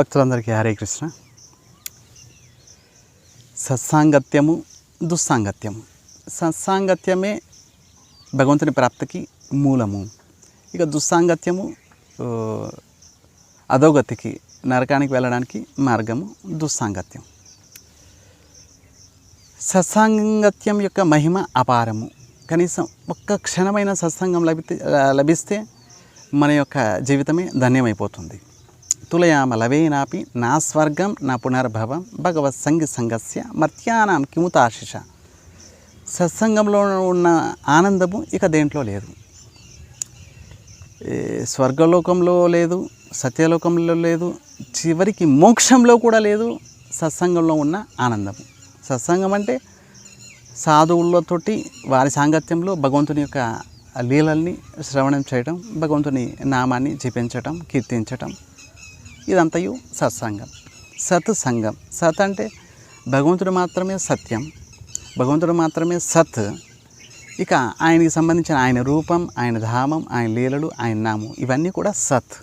భక్తులందరికీ హరే కృష్ణ. సత్సాంగత్యము దుస్సాంగత్యము. సత్సాంగత్యమే భగవంతుని ప్రాప్తికి మూలము. ఇక దుస్సాంగత్యము అధోగతికి నరకానికి వెళ్ళడానికి మార్గము దుస్సాంగత్యం. సత్సాంగత్యం యొక్క మహిమ అపారము. కనీసం ఒక్క క్షణమైన సత్సంగం లభితే లభిస్తే మన యొక్క జీవితమే ధన్యమైపోతుంది. తులయామలవేనాపి నా స్వర్గం నా పునర్భవం భగవత్ సంగి సంగస్య మర్త్యానాం కిముతాశిష సత్సంగంలో ఉన్న ఆనందము ఇక దేంట్లో లేదు. స్వర్గలోకంలో లేదు సత్యలోకంలో లేదు చివరికి మోక్షంలో కూడా లేదు సత్సంగంలో ఉన్న ఆనందము. సత్సంగం అంటే సాధువులతోటి వారి సాంగత్యంలో భగవంతుని యొక్క లీలల్ని శ్రవణం చేయటం భగవంతుని నామాన్ని జపించటం కీర్తించటం ఇదంతయు సత్సంగం. సత్ సంగం. సత్ అంటే భగవంతుడు మాత్రమే సత్యం. భగవంతుడు మాత్రమే సత్. ఇక ఆయనకి సంబంధించిన ఆయన రూపం ఆయన ధామం ఆయన లీలలు ఆయన నామం ఇవన్నీ కూడా సత్.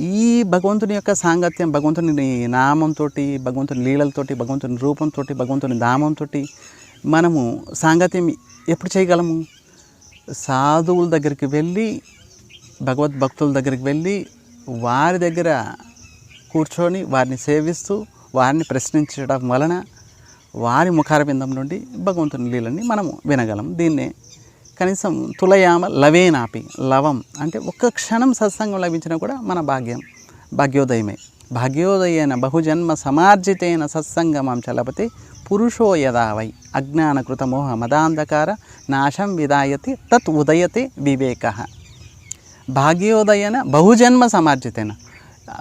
ఈ భగవంతుని యొక్క సాంగత్యం భగవంతుని నామంతో భగవంతుని లీలలతోటి భగవంతుని రూపంతో భగవంతుని ధామంతో మనము సాంగత్యం ఎప్పుడు చేయగలము? సాధువుల దగ్గరికి వెళ్ళి భగవద్భక్తుల దగ్గరికి వెళ్ళి వారి దగ్గర కూర్చొని వారిని సేవిస్తూ వారిని ప్రశ్నించడం వలన వారి ముఖారబిందం నుండి భగవంతుని లీలని మనము వినగలం. దీన్నే కనీసం తులయామ లవేనాపి లవం అంటే ఒక్క క్షణం సత్సంగం లభించినా కూడా మన భాగ్యం భాగ్యోదయమే. భాగ్యోదయన బహుజన్మ సమార్జితైన సత్సంగమం చలపతి పురుషో యదా వై అజ్ఞానకృత మోహ మదాంధకార నాశం విదాయతి తత్ ఉదయతే వివేక. భాగ్యోదయన బహుజన్మ సమార్జితైన.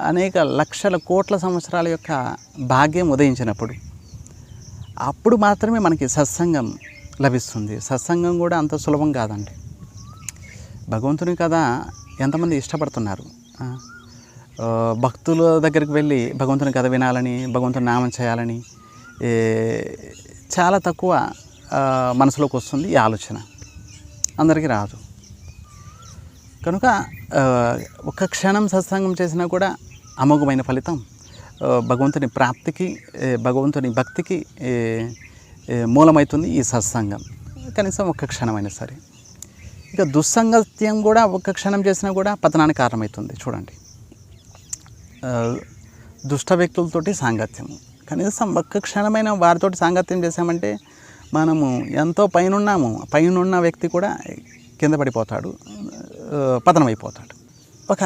అనేక లక్షల కోట్ల సంవత్సరాల యొక్క భాగ్యం ఉదయించినప్పుడు అప్పుడు మాత్రమే మనకి సత్సంగం లభిస్తుంది. సత్సంగం కూడా అంత సులభం కాదండి. భగవంతుని కదా ఎంతమంది ఇష్టపడుతున్నారు? భక్తుల దగ్గరికి వెళ్ళి భగవంతుని కథ వినాలని భగవంతుని నామం చేయాలని చాలా తక్కువ మనసులోకి వస్తుంది ఈ ఆలోచన. అందరికీ రాదు. కనుక ఒక ఒక్క క్షణం సత్సంగం చేసినా కూడా అమోఘమైన ఫలితం. భగవంతుని ప్రాప్తికి భగవంతుని భక్తికి మూలమవుతుంది ఈ సత్సంగం. కనీసం ఒక్క క్షణమైనా సరే. ఇక దుస్సంగత్యం కూడా ఒక్క క్షణం చేసినా కూడా పతనానికి కారణమవుతుంది చూడండి. దుష్ట వ్యక్తులతోటి సాంగత్యము కనీసం ఒక్క క్షణమైన వారితోటి సాంగత్యం చేశామంటే మనము ఎంతో పైనున్నాము. పైనున్న వ్యక్తి కూడా కింద పడిపోతాడు. పతనమైపోతాడు. ఒక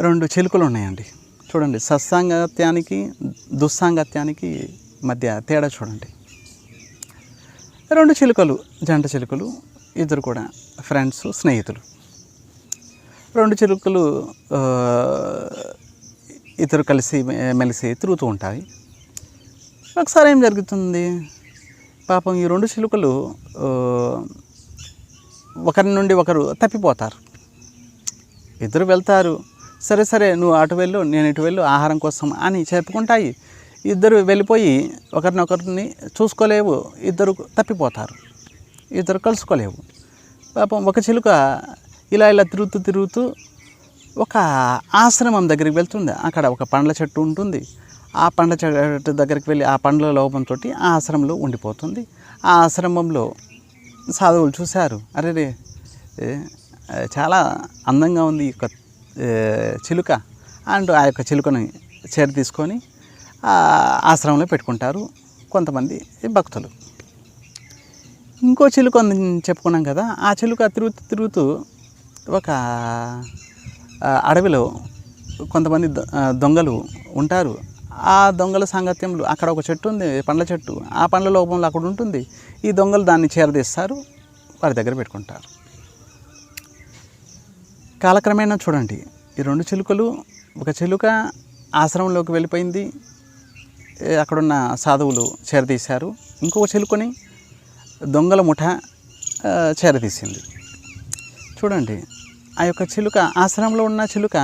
రెండు చిలుకలు ఉన్నాయండి చూడండి సత్సాంగత్యానికి దుస్సాంగత్యానికి మధ్య తేడా చూడండి. రెండు చిలుకలు జంట చిలుకలు ఇద్దరు కూడా ఫ్రెండ్స్ స్నేహితులు. రెండు చిలుకలు ఇద్దరు కలిసి మెలిసి తిరుగుతూ ఉంటాయి. ఒకసారి ఏం జరుగుతుంది? పాపం ఈ రెండు చిలుకలు ఒకరి నుండి ఒకరు తప్పిపోతారు. ఇద్దరు వెళ్తారు. సరే సరే నువ్వు అటు వెళ్ళు నేను ఇటు వెళ్ళు ఆహారం కోసం అని చెప్పుకుంటాయి. ఇద్దరు వెళ్ళిపోయి ఒకరినొకరిని చూసుకోలేవు. ఇద్దరు తప్పిపోతారు. ఇద్దరు కలుసుకోలేవు. పాపం ఒక చిలుక ఇలా ఇలా తిరుగుతూ తిరుగుతూ ఒక ఆశ్రమం దగ్గరికి వెళ్తుంది. అక్కడ ఒక పండ్ల చెట్టు ఉంటుంది. ఆ పండ్ల చెట్టు దగ్గరికి వెళ్ళి ఆ పండ్ల లోపంతో ఆ ఆశ్రమంలో ఉండిపోతుంది. ఆ ఆశ్రమంలో సాధువులు చూశారు. అరే రే ఏ, చాలా అందంగా ఉంది ఈ యొక్క చిలుక. అంటూ ఆ యొక్క చిలుకని చేరి తీసుకొని ఆశ్రమంలో పెట్టుకుంటారు కొంతమంది భక్తులు. ఇంకో చిలుక ఉంది చెప్పుకున్నాం కదా ఆ చిలుక తిరుగుతూ తిరుగుతూ ఒక అడవిలో కొంతమంది దొ- దొంగలు ఉంటారు. ఆ దొంగల సాంగత్యంలో అక్కడ ఒక చెట్టు ఉంది పండ్ల చెట్టు. ఆ పండ్ల లోపంలో అక్కడ ఉంటుంది. ఈ దొంగలు దాన్ని చేరదీస్తారు వారి దగ్గర పెట్టుకుంటారు. కాలక్రమేణా చూడండి. ఈ రెండు చిలుకలు ఒక చిలుక ఆశ్రమంలోకి వెళ్ళిపోయింది. అక్కడున్న సాధువులు చేరదీశారు. ఇంకొక చిలుకని దొంగల ముఠ చేరదీసింది. చూడండి ఆ యొక్క చిలుక ఆశ్రమంలో ఉన్న చిలుక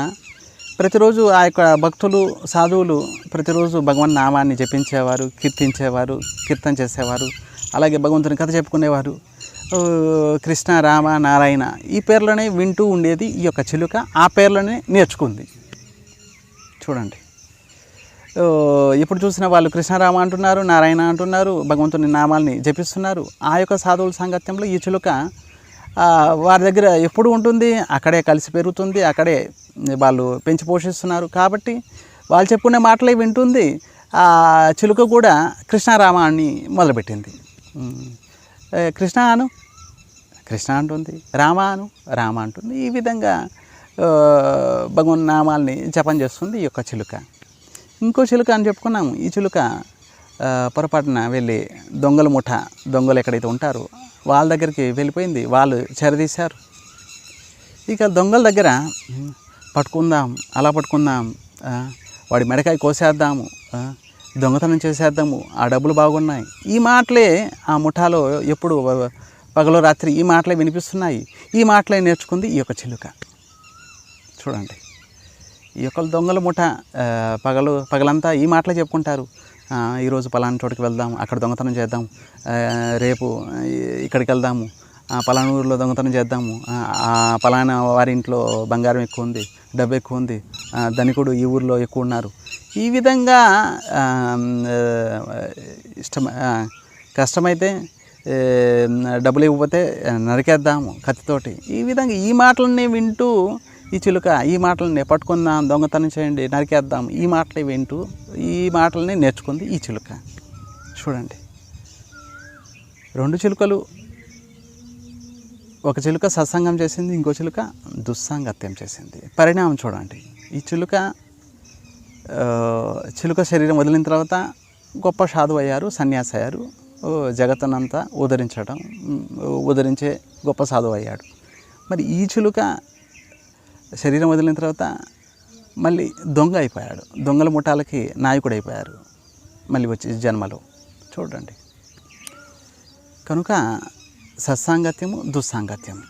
ప్రతిరోజు ఆ యొక్క భక్తులు సాధువులు ప్రతిరోజు భగవన్ నామాన్ని జపించేవారు కీర్తించేవారు కీర్తన చేసేవారు. అలాగే భగవంతుని కథ చెప్పుకునేవారు. కృష్ణ రామ నారాయణ ఈ పేర్లనే వింటూ ఉండేది ఈ యొక్క చిలుక. ఆ పేర్లనే నేర్చుకుంది. చూడండి. ఎప్పుడు ఇప్పుడు చూసిన వాళ్ళు కృష్ణారామ అంటున్నారు నారాయణ అంటున్నారు భగవంతుని నామాల్ని జపిస్తున్నారు. ఆ యొక్క సాధువుల సాంగత్యంలో ఈ చిలుక వారి దగ్గర ఎప్పుడు ఉంటుంది? అక్కడే కలిసి పెరుగుతుంది అక్కడే వాళ్ళు పెంచి పోషిస్తున్నారు. కాబట్టి వాళ్ళు చెప్పుకునే మాటలే వింటుంది. ఆ చిలుక కూడా కృష్ణారామ అని మొదలుపెట్టింది. కృష్ణ అను. కృష్ణ అంటుంది రామ అను. రామ అంటుంది ఈ విధంగా భగవన్ నామాల్ని జపం చేస్తుంది ఈ యొక్క చిలుక. ఇంకో చిలుక అని చెప్పుకున్నాము. ఈ చిలుక పొరపాటున వెళ్ళి దొంగల ముఠ దొంగలు ఎక్కడైతే ఉంటారో వాళ్ళ దగ్గరికి వెళ్ళిపోయింది. వాళ్ళు చెరదీశారు. ఇక దొంగల దగ్గర పట్టుకుందాం అలా పట్టుకుందాం వాడి మెడకాయ కోసేద్దాము దొంగతనం చేసేద్దాము. ఆ డబ్బులు బాగున్నాయి. ఈ మాటలే ఆ ముఠాలో ఎప్పుడు పగలు రాత్రి ఈ మాటలే వినిపిస్తున్నాయి. ఈ మాటలే నేర్చుకుంది ఈ యొక్క చిలుక. చూడండి. ఈ యొక్క దొంగల ముఠ పగలు పగలంతా ఈ మాటలే చెప్పుకుంటారు. ఈరోజు పలానా చోటుకి వెళ్దాం అక్కడ దొంగతనం చేద్దాం. రేపు ఇక్కడికి వెళ్దాము. ఆ, పలానా ఊరిలో దొంగతనం చేద్దాము. ఆ, పలానా వారి ఇంట్లో బంగారం ఎక్కువ ఉంది డబ్బు ఎక్కువ ఉంది. ధనికుడు ఈ ఊరిలో ఎక్కువ ఉన్నారు. ఈ విధంగా ఇష్టం కష్టమైతే డబ్బులు ఇవ్వకపోతే నరికేద్దాము కత్తితోటి. ఈ విధంగా ఈ మాటలన్నీ వింటూ ఈ చిలుక ఈ మాటలని పట్టుకుందాం దొంగతనం చేయండి నరికేద్దాం ఈ మాటలు వింటూ ఈ మాటలని నేర్చుకుంది ఈ చిలుక. చూడండి. రెండు చిలుకలు. ఒక చిలుక సత్సంగం చేసింది ఇంకో చిలుక దుస్సాంగత్యం చేసింది. పరిణామం చూడండి. ఈ చిలుక చిలుక శరీరం వదిలిన తర్వాత గొప్ప సాధువు అయ్యారు సన్యాసి అయ్యారు. ఓ, జగత్తునంతా ఉదరించడం ఉదరించే గొప్ప సాధువు అయ్యాడు. మరి ఈ చిలుక శరీరం వదిలిన తర్వాత మళ్ళీ దొంగ అయిపోయాడు. దొంగల ముఠాలకి నాయకుడు అయిపోయారు మళ్ళీ వచ్చి జన్మలో. చూడండి. కనుక సత్సాంగత్యము దుస్సాంగత్యము.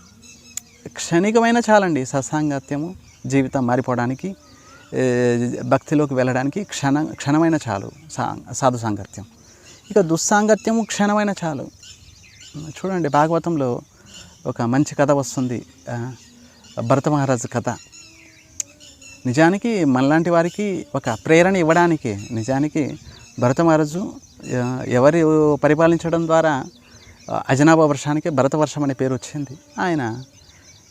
క్షణికమైన చాలండి సత్సాంగత్యము జీవితం మారిపోవడానికి. భక్తిలోకి వెళ్ళడానికి క్షణ క్షణమైన చాలు సా సాధు సాంగత్యం. ఇక దుస్సాంగత్యము క్షణమైన చాలు. చూడండి భాగవతంలో ఒక మంచి కథ వస్తుంది. భరత మహారాజు కథ. నిజానికి మనలాంటి వారికి ఒక ప్రేరణ ఇవ్వడానికి నిజానికి భరత మహారాజు ఎవరి పరిపాలించడం ద్వారా అజనాభా వర్షానికి భరత వర్షం అనే పేరు వచ్చింది. ఆయన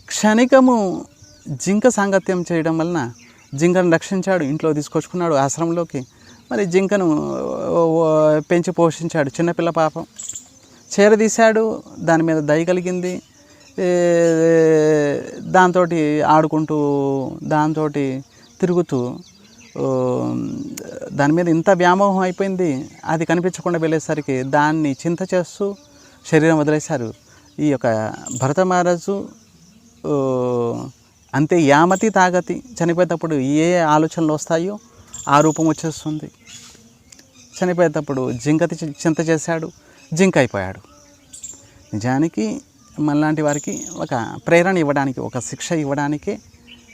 క్షణికము జింక సాంగత్యం చేయడం వలన జింకను రక్షించాడు ఇంట్లో తీసుకొచ్చుకున్నాడు ఆశ్రమంలోకి. మరి జింకను పెంచి పోషించాడు చిన్నపిల్ల పాపం. చేరదీశాడు దాని మీద దయ కలిగింది. దాంతో ఆడుకుంటూ దాంతో తిరుగుతూ దాని మీద ఇంత వ్యామోహం అయిపోయింది అది కనిపించకుండా వెళ్ళేసరికి దాన్ని చింత చేస్తూ శరీరం వదిలేశారు. ఈ యొక్క భరత మహారాజు అంతే యామతి తాగతి చనిపోయేటప్పుడు ఏ ఆలోచనలు వస్తాయో ఆ రూపం వచ్చేస్తుంది. చనిపోయేటప్పుడు జింకతి చింత చేశాడు జింక అయిపోయాడు. నిజానికి మనలాంటి వారికి ఒక ప్రేరణ ఇవ్వడానికి ఒక శిక్ష ఇవ్వడానికే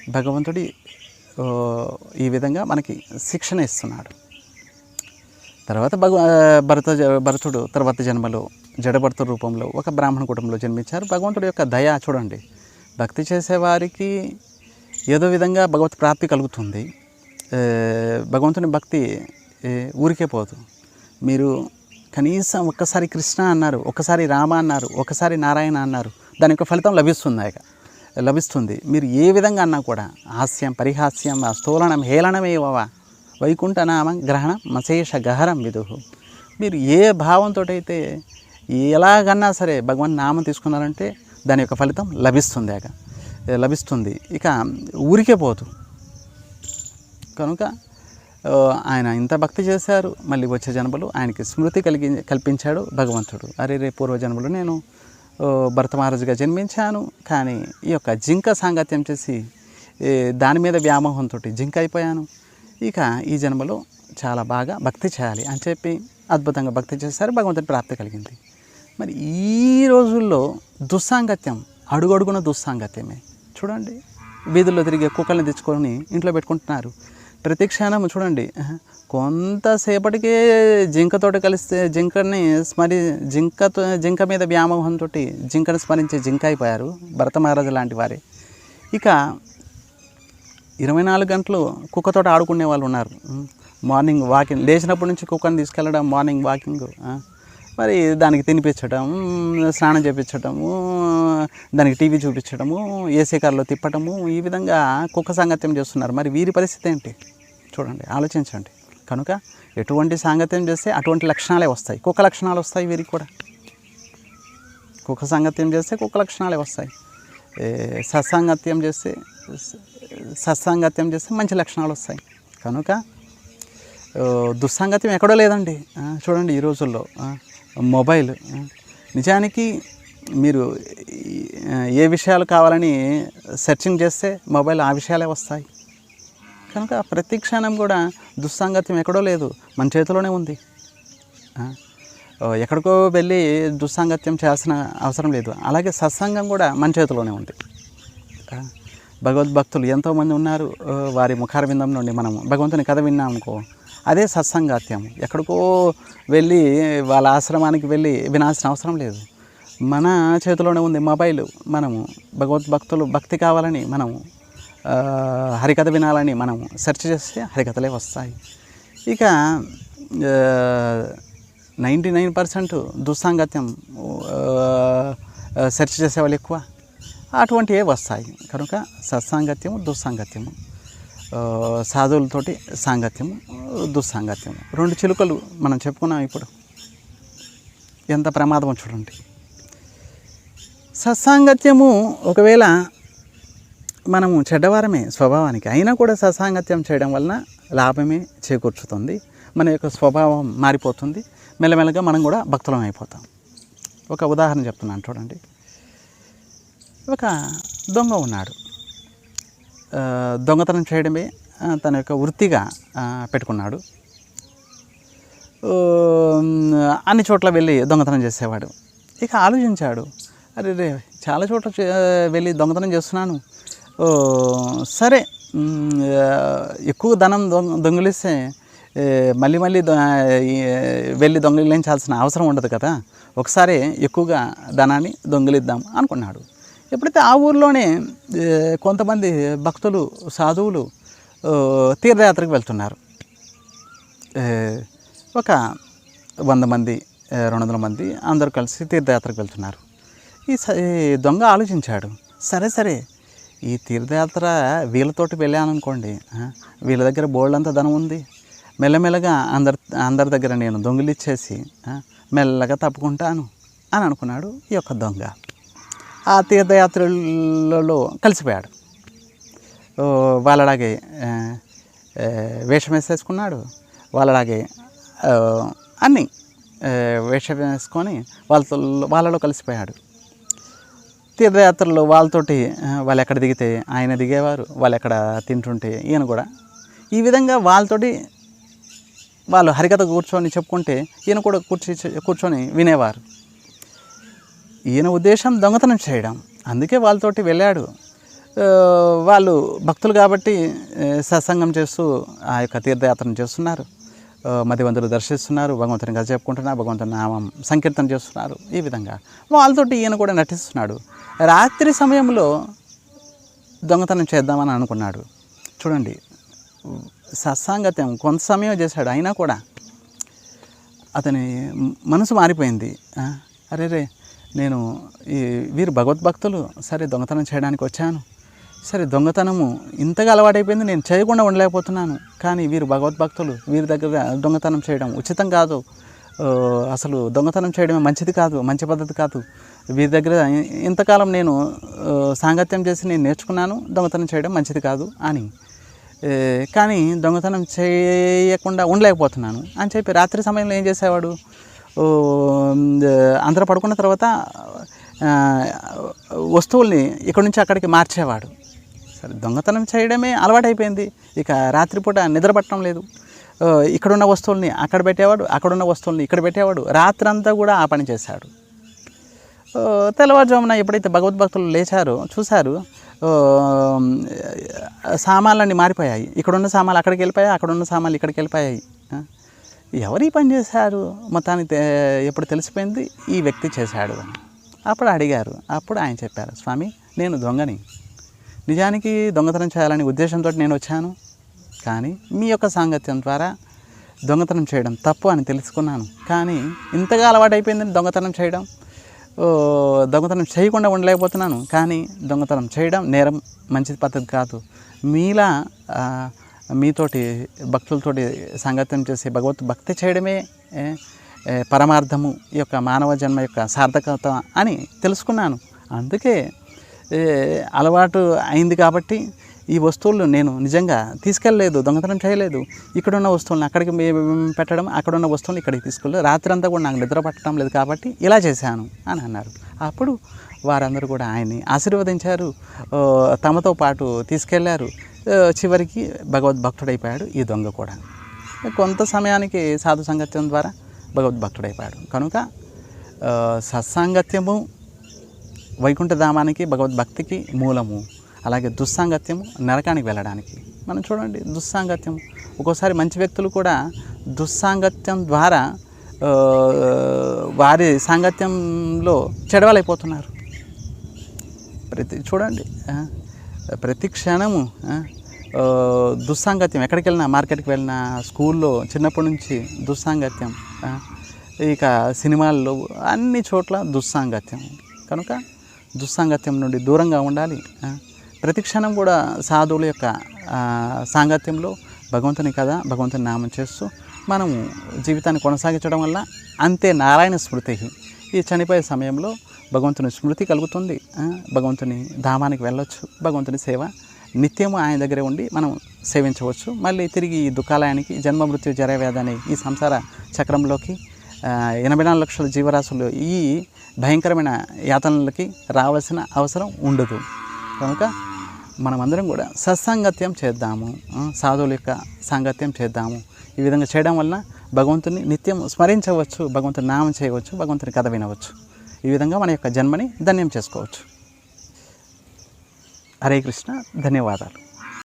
భగవంతుడి ఈ విధంగా మనకి శిక్షణ ఇస్తున్నాడు. తర్వాత భగ భరత జ- భరతుడు తర్వాత జన్మలో జడభరత రూపంలో ఒక బ్రాహ్మణ కుటుంబంలో జన్మించారు. భగవంతుడి యొక్క దయ చూడండి. భక్తి చేసేవారికి ఏదో విధంగా భగవత్ ప్రాప్తి కలుగుతుంది. భగవంతుని భక్తి ఊరికే పోదు. మీరు కనీసం ఒక్కసారి కృష్ణ అన్నారు ఒకసారి రామ అన్నారు ఒకసారి నారాయణ అన్నారు దాని యొక్క ఫలితం లభిస్తుంది ఇక? లభిస్తుంది. మీరు ఏ విధంగా అన్నా కూడా హాస్యం పరిహాస్యం స్థూలనం హేళనమేవవా? వైకుంఠనామ గ్రహణం మశేష గహరం విదుహు మీరు ఏ భావంతో అయితే ఎలాగన్నా సరే భగవన్ నామం తీసుకున్నారంటే దాని యొక్క ఫలితం లభిస్తుంది ఇక లభిస్తుంది. ఇక ఊరికే పోదు కనుక ఆయన ఇంత భక్తి చేశారు మళ్ళీ వచ్చే జన్మలు ఆయనకి స్మృతి కలిగి కల్పించాడు భగవంతుడు. అరే రే పూర్వ జన్మలో నేను భరత మహారాజుగా జన్మించాను కానీ ఈ యొక్క జింక సాంగత్యం చేసి దాని మీద వ్యామోహంతో జింక అయిపోయాను. ఇక ఈ జన్మలో చాలా బాగా భక్తి చేయాలి అని చెప్పి అద్భుతంగా భక్తి చేశారు భగవంతుని ప్రాప్తి కలిగింది. మరి ఈ రోజుల్లో దుస్సాంగత్యం అడుగడుగున దుస్సాంగత్యమే. చూడండి వీధుల్లో తిరిగే కుక్కల్ని తెచ్చుకొని ఇంట్లో పెట్టుకుంటున్నారు. ప్రతి క్షణం చూడండి కొంతసేపటికే జింకతోటి కలిస్తే జింకని స్మరి జింకతో జింక మీద వ్యామోహంతో జింకను స్మరించే జింక అయిపోయారు భరత మహారాజు లాంటి వారే. ఇక ఇరవై నాలుగు గంటలు కుక్కతో ఆడుకునే వాళ్ళు ఉన్నారు. మార్నింగ్ వాకింగ్ లేచినప్పటి నుంచి కుక్కని తీసుకెళ్ళడం మార్నింగ్ వాకింగ్ మరి దానికి తినిపించటము స్నానం చేపించటము దానికి టీవీ చూపించడము ఏసీ కార్లో తిప్పటము ఈ విధంగా కుక్క సాంగత్యం చేస్తున్నారు. మరి వీరి పరిస్థితి ఏంటి? చూడండి ఆలోచించండి. కనుక ఎటువంటి సాంగత్యం చేస్తే అటువంటి లక్షణాలే వస్తాయి. కుక్క లక్షణాలు వస్తాయి వీరికి కూడా. కుక్క సాంగత్యం చేస్తే కుక్క లక్షణాలే వస్తాయి. సత్సాంగత్యం చేస్తే సత్సాంగత్యం చేస్తే మంచి లక్షణాలు వస్తాయి. కనుక దుస్సాంగత్యం ఎక్కడో లేదండి. చూడండి ఈ రోజుల్లో. మొబైల్. నిజానికి మీరు ఏ విషయాలు కావాలని సెర్చింగ్ చేస్తే మొబైల్ ఆ విషయాలే వస్తాయి. కనుక ప్రతి క్షణం కూడా దుస్సాంగత్యం ఎక్కడో లేదు. మన చేతిలోనే ఉంది. ఎక్కడికో వెళ్ళి దుస్సాంగత్యం చేయాల్సిన అవసరం లేదు. అలాగే సత్సంగం కూడా మన చేతిలోనే ఉంది. భగవద్భక్తులు ఎంతోమంది ఉన్నారు. వారి ముఖార విందం నుండి మనం భగవంతుని కథ విన్నాం అనుకో. అదే సత్సంగాత్యం. ఎక్కడికో వెళ్ళి వాళ్ళ ఆశ్రమానికి వెళ్ళి వినాల్సిన అవసరం లేదు. మన చేతిలోనే ఉంది మొబైల్. మనము భగవద్భక్తులు భక్తి కావాలని మనము హరికథ వినాలని మనము సెర్చ్ చేస్తే హరికథలే వస్తాయి. ఇక నైంటీ నైన్ పర్సెంట్ దుస్సాంగత్యం సెర్చ్ చేసేవాళ్ళు ఎక్కువ. అటువంటివే వస్తాయి. కనుక సత్సాంగత్యము దుస్సాంగత్యము. సాధువులతోటి సాంగత్యము దుస్సాంగత్యము. రెండు చిలుకలు మనం చెప్పుకున్నాం ఇప్పుడు. ఎంత ప్రమాదం చూడండి. సత్సాంగత్యము ఒకవేళ మనము చెడ్డవారమే స్వభావానికి అయినా కూడా సత్సాంగత్యం చేయడం వలన లాభమే చేకూర్చుతుంది. మన యొక్క స్వభావం మారిపోతుంది. మెల్లమెల్లగా మనం కూడా భక్తులం అయిపోతాం. ఒక ఉదాహరణ చెప్తున్నాను చూడండి. ఒక దొంగ ఉన్నాడు. దొంగతనం చేయడమే తన యొక్క వృత్తిగా పెట్టుకున్నాడు. అన్ని చోట్ల వెళ్ళి దొంగతనం చేసేవాడు. ఇక ఆలోచించాడు అరే రే చాలా చోట్ల చే- వెళ్ళి దొంగతనం చేస్తున్నాను. సరే ఎక్కువ ధనం దొంగ దొంగిలిస్తే మళ్ళీ మళ్ళీ వెళ్ళి దొంగిలించాల్సిన అవసరం ఉండదు కదా. ఒకసారి ఎక్కువగా ధనాన్ని దొంగిలిద్దాం అనుకున్నాడు. ఎప్పుడైతే ఆ ఊర్లోనే కొంతమంది భక్తులు సాధువులు తీర్థయాత్రకు వెళ్తున్నారు. ఒక వంద మంది రెండు వందల మంది అందరూ కలిసి తీర్థయాత్రకు వెళ్తున్నారు. ఈ స- ఈ దొంగ ఆలోచించాడు సరే సరే ఈ తీర్థయాత్ర వీళ్ళతోటి వెళ్ళాను అనుకోండి వీళ్ళ దగ్గర బోల్డంత ధనం ఉంది. మెల్లమెల్లగా అందరి అందరి దగ్గర నేను దొంగిలిచ్చేసి ఇచ్చేసి మెల్లగా తప్పుకుంటాను అని అనుకున్నాడు ఈ యొక్క దొంగ. ఆ తీర్థయాత్రలలో కలిసిపోయాడు. వాళ్ళలాగే వేషం వేసేసుకున్నాడు. వాళ్ళలాగే అన్నీ వేషం వేసుకొని వాళ్ళతో వాళ్ళలో కలిసిపోయాడు. తీర్థయాత్రలో వాళ్ళతోటి వాళ్ళు ఎక్కడ దిగితే ఆయన దిగేవారు వాళ్ళు ఎక్కడ తింటుంటే ఈయన కూడా. ఈ విధంగా వాళ్ళతోటి వాళ్ళు హరికథ కూర్చొని చెప్పుకుంటే ఈయన కూడా కూర్చి కూర్చొని వినేవారు. ఈయన ఉద్దేశం దొంగతనం చేయడం. అందుకే వాళ్ళతోటి వెళ్ళాడు. వాళ్ళు భక్తులు కాబట్టి సత్సంగం చేస్తూ ఆ యొక్క తీర్థయాత్రను చేస్తున్నారు. మధ్యవంతులు దర్శిస్తున్నారు. భగవంతుని కథ చెప్పుకుంటున్నారు. భగవంతుని నామం సంకీర్తన చేస్తున్నారు. ఈ విధంగా వాళ్ళతోటి ఈయన కూడా నటిస్తున్నాడు. రాత్రి సమయంలో దొంగతనం చేద్దామని అనుకున్నాడు. చూడండి సత్సాంగత్యం కొంత సమయం చేశాడు. అయినా కూడా అతని మనసు మారిపోయింది. అరే రే నేను ఈ వీరు భగవద్భక్తులు సరే దొంగతనం చేయడానికి వచ్చాను. సరే దొంగతనము ఇంతగా అలవాటైపోయింది నేను చేయకుండా ఉండలేకపోతున్నాను. కానీ వీరు భగవద్భక్తులు వీరి దగ్గర దొంగతనం చేయడం ఉచితం కాదు. అసలు దొంగతనం చేయడమే మంచిది కాదు మంచి పద్ధతి కాదు. వీరి దగ్గర ఇంతకాలం నేను సాంగత్యం చేసి నేను నేర్చుకున్నాను దొంగతనం చేయడం మంచిది కాదు అని. కానీ దొంగతనం చేయకుండా ఉండలేకపోతున్నాను అని చెప్పి రాత్రి సమయంలో ఏం చేసేవాడు? అందరూ పడుకున్న తర్వాత వస్తువుల్ని ఇక్కడి నుంచి అక్కడికి మార్చేవాడు. సరే దొంగతనం చేయడమే అలవాటైపోయింది. ఇక రాత్రిపూట నిద్ర పట్టడం లేదు. ఇక్కడున్న వస్తువుల్ని అక్కడ పెట్టేవాడు అక్కడున్న వస్తువుల్ని ఇక్కడ పెట్టేవాడు రాత్రంతా కూడా ఆ పని చేశాడు. తెల్లవారుజామున ఎప్పుడైతే భగవద్భక్తులు లేచారో చూశారు సామాన్లన్నీ మారిపోయాయి. ఇక్కడున్న సామాన్లు అక్కడికి వెళ్ళిపోయాయి అక్కడున్న సామాన్లు ఇక్కడికి వెళ్ళిపోయాయి. ఎవరు ఈ పని చేశారు? మొత్తానికి ఎప్పుడు తెలిసిపోయింది? ఈ వ్యక్తి చేశాడు అని. అప్పుడు అడిగారు. అప్పుడు ఆయన చెప్పారు స్వామి నేను దొంగని. నిజానికి దొంగతనం చేయాలనే ఉద్దేశంతో నేను వచ్చాను. కానీ మీ యొక్క సాంగత్యం ద్వారా దొంగతనం చేయడం తప్పు అని తెలుసుకున్నాను. కానీ ఇంతగా అలవాటైపోయిందని దొంగతనం చేయడం దొంగతనం చేయకుండా ఉండలేకపోతున్నాను. కానీ దొంగతనం చేయడం నేరం మంచి పద్ధతి కాదు. మీలా మీతోటి భక్తులతోటి సంగతం చేసి భగవత్ భక్తి చేయడమే పరమార్థము ఈ యొక్క మానవ జన్మ యొక్క సార్థకత అని తెలుసుకున్నాను. అందుకే అలవాటు అయింది కాబట్టి ఈ వస్తువులు నేను నిజంగా తీసుకెళ్ళలేదు దొంగతనం చేయలేదు. ఇక్కడ ఉన్న వస్తువులను అక్కడికి పెట్టడం అక్కడ ఉన్న వస్తువులు ఇక్కడికి తీసుకెళ్ళి రాత్రి అంతా కూడా నాకు నిద్ర పట్టడం లేదు కాబట్టి ఇలా చేశాను అని అన్నారు. అప్పుడు వారందరూ కూడా ఆయన్ని ఆశీర్వదించారు తమతో పాటు తీసుకెళ్ళారు. చివరికి భగవద్భక్తుడైపోయాడు ఈ దొంగ కూడా. కొంత సమయానికి సాధు సంగత్యం ద్వారా భగవద్భక్తుడైపోయాడు కనుక సత్సాంగత్యము వైకుంఠధామానికి భగవద్భక్తికి మూలము అలాగే దుస్సాంగత్యము నరకానికి వెళ్ళడానికి. మనం చూడండి దుస్సాంగత్యం. ఒక్కోసారి మంచి వ్యక్తులు కూడా దుస్సాంగత్యం ద్వారా వారి సాంగత్యంలో చెడవలైపోతున్నారు. ప్రతి చూడండి ప్రతి క్షణము దుస్సాంగత్యం. ఎక్కడికి వెళ్ళినా మార్కెట్కి వెళ్ళినా స్కూల్లో చిన్నప్పటి నుంచి దుస్సాంగత్యం ఇక సినిమాల్లో అన్ని చోట్ల దుస్సాంగత్యం. కనుక దుస్సాంగత్యం నుండి దూరంగా ఉండాలి ప్రతి క్షణం కూడా సాధువుల యొక్క సాంగత్యంలో భగవంతుని కథ భగవంతుని నామం చేస్తూ మనము జీవితాన్ని కొనసాగించడం వల్ల అంతే నారాయణ స్మృతి. ఈ చనిపోయే సమయంలో భగవంతుని స్మృతి కలుగుతుంది భగవంతుని ధామానికి వెళ్ళొచ్చు భగవంతుని సేవ నిత్యము ఆయన దగ్గరే ఉండి మనం సేవించవచ్చు. మళ్ళీ తిరిగి ఈ దుఃఖాలయానికి జన్మ మృత్యు జరవ్యాధ అనే ఈ సంసార చక్రంలోకి ఎనభై నాలుగు లక్షల జీవరాశులు ఈ భయంకరమైన యాతనలకి రావాల్సిన అవసరం ఉండదు. కనుక మనమందరం కూడా సత్సాంగత్యం చేద్దాము. సాధువుల యొక్క సాంగత్యం చేద్దాము. ఈ విధంగా చేయడం వలన భగవంతుని నిత్యం స్మరించవచ్చు భగవంతుని నామం చేయవచ్చు భగవంతుని కథ వినవచ్చు. ఈ విధంగా మన యొక్క జన్మని ధన్యం చేసుకోవచ్చు. హరే కృష్ణ ధన్యవాదాలు.